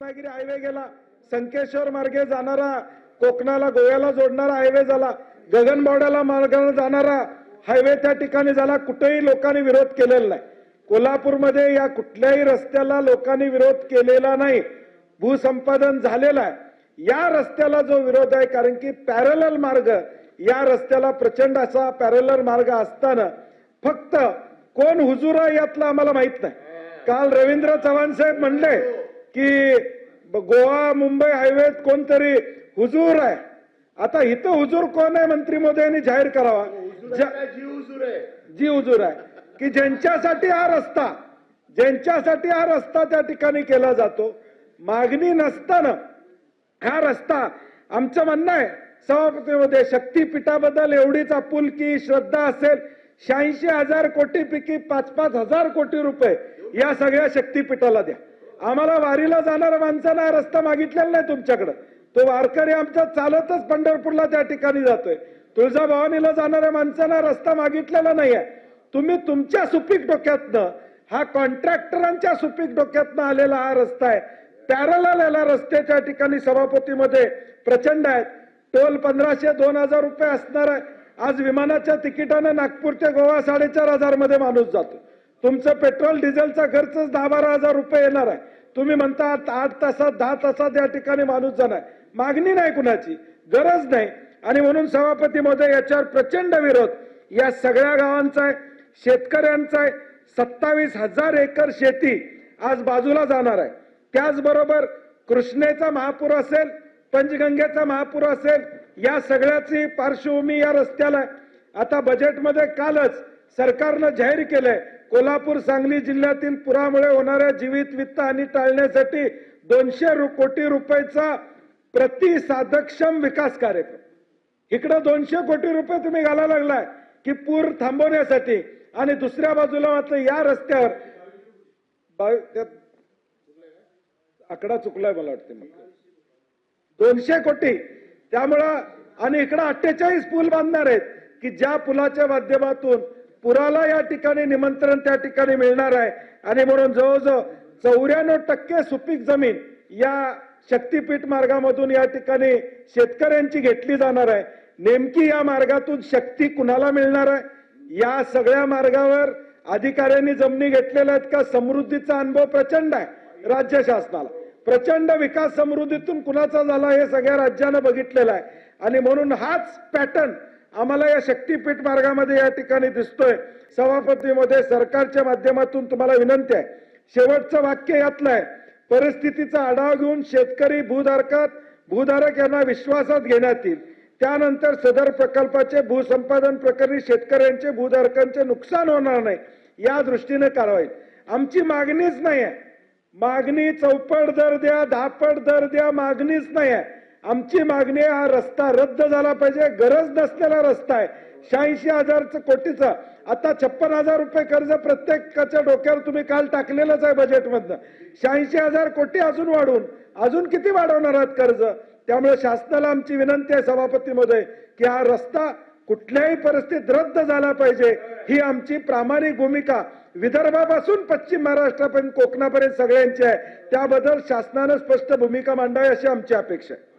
Ratnagiri highway गेला संकेश्वर मार्गे जाणारा कोकणाला गोव्याला जोडणारा हायवे झाला गगनबावड्याला मार्गाने जाणारा हायवे त्या ठिकाणी झाला. कुठेही लोकांनी विरोध केलेला नाही. कोल्हापूरमध्ये या कुठल्याही रस्त्याला लोकांनी विरोध केलेला नाही. भूसंपादन झालेलं आहे. या रस्त्याला जो विरोध आहे कारण की पॅरलल मार्ग या रस्त्याला प्रचंड असा पॅरलल मार्ग असताना फक्त कोण हुजूर आहे यातलं आम्हाला माहीत नाही. काल रवींद्र चव्हाण साहेब म्हणले की गोवा मुंबई हायवेत कोणतरी हुजूर आहे. आता इथं हुजूर कोण आहे मंत्री मोदयांनी जाहीर करावा? ज्या- जी हुजूर आहे. की ज्यांच्यासाठी हा रस्ता ज्यांच्यासाठी हा रस्ता त्या ठिकाणी केला जातो मागणी नसताना हा रस्ता आमचं म्हणणं आहे सभापतीमध्ये शक्तीपीठाबद्दल एवढीच आपुलकी श्रद्धा असेल शहाऐंशी हजार कोटी पैकी पाच पाच हजार कोटी रुपये या सगळ्या शक्तीपीठाला द्या. आम्हाला वारीला जाणाऱ्या माणसाला हा रस्ता मागितलेला नाही तुमच्याकडं. तो वारकरी आमचा चालतच पंढरपूरला त्या ठिकाणी जातोय. तुळजाभवानीला जाणाऱ्या माणसाला रस्ता मागितलेला नाही आहे तुम्ही तुमच्या सुपीक डोक्यातनं हा कॉन्ट्रॅक्टरांच्या सुपीक डोक्यातनं आलेला हा रस्ता आहे. पॅरल याला रस्त्याच्या ठिकाणी सभापतीमध्ये प्रचंड आहेत. टोल पंधराशे दोन हजार रुपये असणार आहे. आज विमानाच्या तिकिटानं नागपूर ते गोवा साडेचार हजारमध्ये माणूस जातो. तुमचं पेट्रोल डिझेलचा खर्चच दहा बारा हजार रुपये येणार आहे. तुम्ही म्हणता आठ आठ तासात दहा तासात या ठिकाणी माणूस जाणार. मागणी नाही कुणाची गरज नाही. आणि म्हणून सभापती महोदय याच्यावर प्रचंड विरोध. या सगळ्या गावांचा आहे शेतकऱ्यांचा आहे. सत्तावीस हजार एकर शेती आज बाजूला जाणार आहे. त्याचबरोबर कृष्णेचा महापूर असेल पंचगंगेचा महापूर असेल या सगळ्याची पार्श्वभूमी या रस्त्याला आहे. आता बजेटमध्ये कालच सरकारनं जाहीर केलंय कोल्हापूर सांगली जिल्ह्यातील पुरामुळे होणाऱ्या जीवित वित्त हानी टाळण्यासाठी दोनशे रु- कोटी रुपयाचा प्रतिसाधकक्षम विकास कार्यक्रम. इकडं दोनशे कोटी रुपये तुम्ही घालायला लागलाय की पूर थांबवण्यासाठी आणि दुसऱ्या बाजूला मात्र या रस्त्यावर आकडा चुकलाय मला वाटते दोनशे कोटी. त्यामुळं आणि इकडं अठ्ठेचाळीस पूल बांधणार आहेत की ज्या पुलाच्या माध्यमातून पुराला या ठिकाणी निमंत्रण त्या ठिकाणी मिळणार आहे. आणि म्हणून जवळजवळ चौऱ्याण्णव टक्के सुपीक जमीन या शक्तीपीठ मार्गामधून या ठिकाणी शेतकऱ्यांची घेतली जाणार आहे. नेमकी या मार्गातून शक्ती कुणाला मिळणार आहे? या सगळ्या मार्गावर अधिकाऱ्यांनी जमिनी घेतलेल्या आहेत का? समृद्धीचा अनुभव प्रचंड आहे राज्य शासनाला. प्रचंड विकास समृद्धीतून कुणाचा झाला हे सगळ्या राज्यानं बघितलेलं आहे. आणि म्हणून हाच पॅटर्न आम्हाला या शक्तीपीठ मार्गामध्ये या ठिकाणी दिसतोय. सभापतीमध्ये सरकारच्या माध्यमातून तुम्हाला विनंती आहे. शेवटचं वाक्य यातलं आहे परिस्थितीचा आढावा घेऊन शेतकरी भूधारकात भूधारक यांना विश्वासात घेण्यात येईल. त्यानंतर सदर प्रकल्पाचे भूसंपादन प्रकरणी शेतकऱ्यांचे भूधारकांचे नुकसान होणार नाही या दृष्टीने कारवाई. आमची मागणीच नाही आहे मागणी चौपट दर द्या दहापट दर द्या मागणीच नाही आहे आमची मागणी हा रस्ता रद्द झाला पाहिजे. गरज नसलेला रस्ता आहे. शहाऐंशी हजारचं कोटीचा. आता छप्पन हजार रुपये कर्ज प्रत्येकाच्या डोक्यावर तुम्ही काल टाकलेलंच आहे बजेटमधनं शहाऐंशी हजार कोटी अजून वाढून अजून किती वाढवणार आहात कर्ज? त्यामुळे शासनाला आमची विनंती आहे सभापती महोदय की हा रस्ता कुठल्याही परिस्थितीत रद्द झाला पाहिजे. ही आमची प्रामाणिक भूमिका. विदर्भापासून पश्चिम महाराष्ट्रापर्यंत कोकणापर्यंत सगळ्यांची आहे. त्याबद्दल शासनानं स्पष्ट भूमिका मांडावी अशी आमची अपेक्षा आहे.